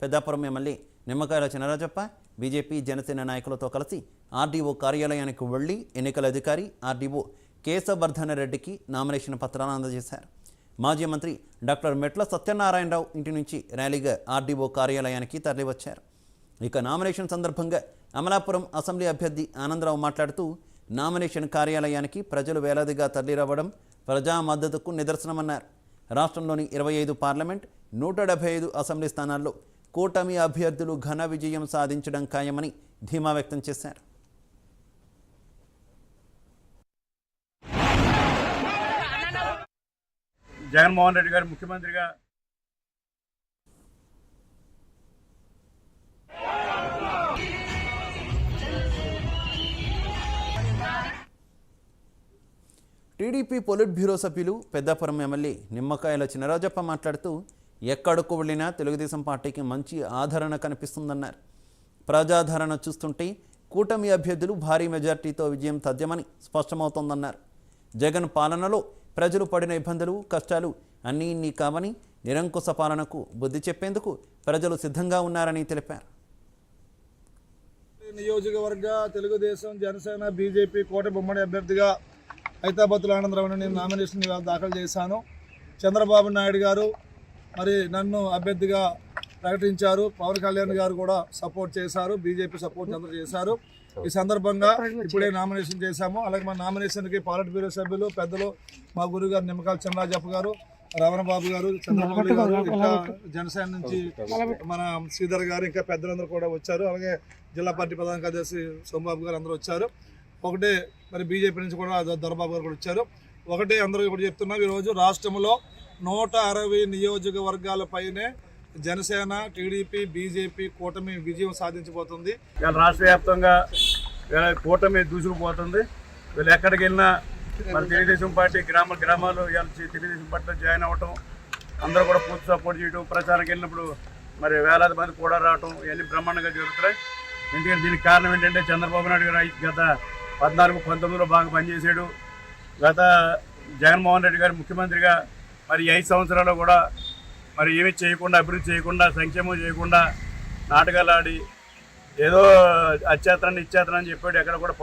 Peddapuram MLA Nimmakayala Chinarajappa BJP Janasena నాయకులతో కలిసి RDO కార్యాలయానికి వెళ్ళి ఎన్నికల అధికారి ఆర్డీఓ కేశవర్ధన రెడ్డికి నామినేషన్ పత్రాలను అందజేశారు. మాజీ మంత్రి డాక్టర్ మెట్ల సత్యనారాయణరావు ఇంటి నుంచి ర్యాలీగా ఆర్డీఓ కార్యాలయానికి తరలివచ్చారు. ఇక నామినేషన్ సందర్భంగా అమలాపురం అసెంబ్లీ అభ్యర్థి ఆనందరావు మాట్లాడుతూ నామినేషన్ కార్యాలయానికి ప్రజలు వేలాదిగా తరలిరావడం ప్రజా మద్దతుకు నిదర్శనమన్నారు. రాష్ట్రంలోని ఇరవై ఐదు పార్లమెంట్ నూట డెబ్బై ఐదు అసెంబ్లీ స్థానాల్లో కూటమి అభ్యర్థులు ఘన విజయం సాధించడం ఖాయమని ధీమా వ్యక్తం చేశారు. జగన్మోహన్ రెడ్డి గారు ముఖ్యమంత్రిగా టీడీపీ పొలిట్ బ్యూరో సభ్యులు పెద్దాపురం ఎమ్మెల్యే నిమ్మకాయల చినరాజప్ప మాట్లాడుతూ ఎక్కడకు వెళ్ళినా తెలుగుదేశం పార్టీకి మంచి ఆదరణ కనిపిస్తుందన్నారు. ప్రజాదరణ చూస్తుంటే కూటమి అభ్యర్థులు భారీ మెజార్టీతో విజయం తథ్యమని స్పష్టమవుతోందన్నారు. జగన్ పాలనలో ప్రజలు పడిన ఇబ్బందులు కష్టాలు అన్నీ ఇన్ని కావని నిరంకుశ పాలనకు బుద్ధి చెప్పేందుకు ప్రజలు సిద్ధంగా ఉన్నారని తెలిపారు. నియోజకవర్గ తెలుగుదేశం జనసేన బీజేపీ కోట బొమ్మడి అభ్యర్థిగా హైదరాబాద్లో ఆనందరావుని నేను నామినేషన్ దాఖలు చేశాను. చంద్రబాబు నాయుడు గారు మరి నన్ను అభ్యర్థిగా ప్రకటించారు. పవన్ కళ్యాణ్ గారు కూడా సపోర్ట్ చేశారు. బీజేపీ సపోర్ట్ అందరూ చేశారు. ఈ సందర్భంగా ఇప్పుడే నామినేషన్ చేశాము. అలాగే మా నామినేషన్కి పాలిట్ బ్యూరో సభ్యులు పెద్దలు మా గురువు గారు నిమ్మకాయల చంద్రరాజప్ప గారు రమణ బాబు గారు చంద్రబాబు గారు ఇంకా జనసేన నుంచి మన శ్రీధర్ గారు ఇంకా పెద్దలందరూ కూడా వచ్చారు. అలాగే జిల్లా పార్టీ ప్రధాన కార్యదర్శి సోమబాబు గారు అందరూ వచ్చారు. ఒకటే మరి బీజేపీ నుంచి కూడా దొరబాబు గారు కూడా వచ్చారు. ఒకటే అందరూ కూడా చెప్తున్నాం ఈరోజు రాష్ట్రంలో నూట అరవై నియోజకవర్గాలపైనే జనసేన టీడీపీ బీజేపీ కూటమి విజయం సాధించబోతుంది. ఇవాళ రాష్ట్ర వ్యాప్తంగా కూటమి దూసుకుపోతుంది. వీళ్ళు ఎక్కడికి వెళ్ళినా మన తెలుగుదేశం పార్టీ గ్రామ గ్రామాలు ఇవాళ తెలుగుదేశం పార్టీలో జాయిన్ అవ్వటం అందరూ కూడా పూర్తి సపోర్ట్ చేయడం ప్రచారానికి వెళ్ళినప్పుడు మరి వేలాది మంది కూడా రావటం ఇవన్నీ బ్రహ్మాండంగా జరుగుతున్నాయి. ఎందుకంటే దీనికి కారణం ఏంటంటే చంద్రబాబు నాయుడు గారు గత పద్నాలుగు పంతొమ్మిదిలో బాగా పనిచేశాడు. గత జగన్మోహన్ రెడ్డి గారు ముఖ్యమంత్రిగా మరి ఐదు సంవత్సరాలు కూడా మరి ఏమీ చేయకుండా అభివృద్ధి చేయకుండా సంక్షేమం చేయకుండా నాటకాలు ఆడి ఏదో అత్యాత్రాన్ని ఇచ్చేతనని చెప్పాడు ఎక్కడ కూడా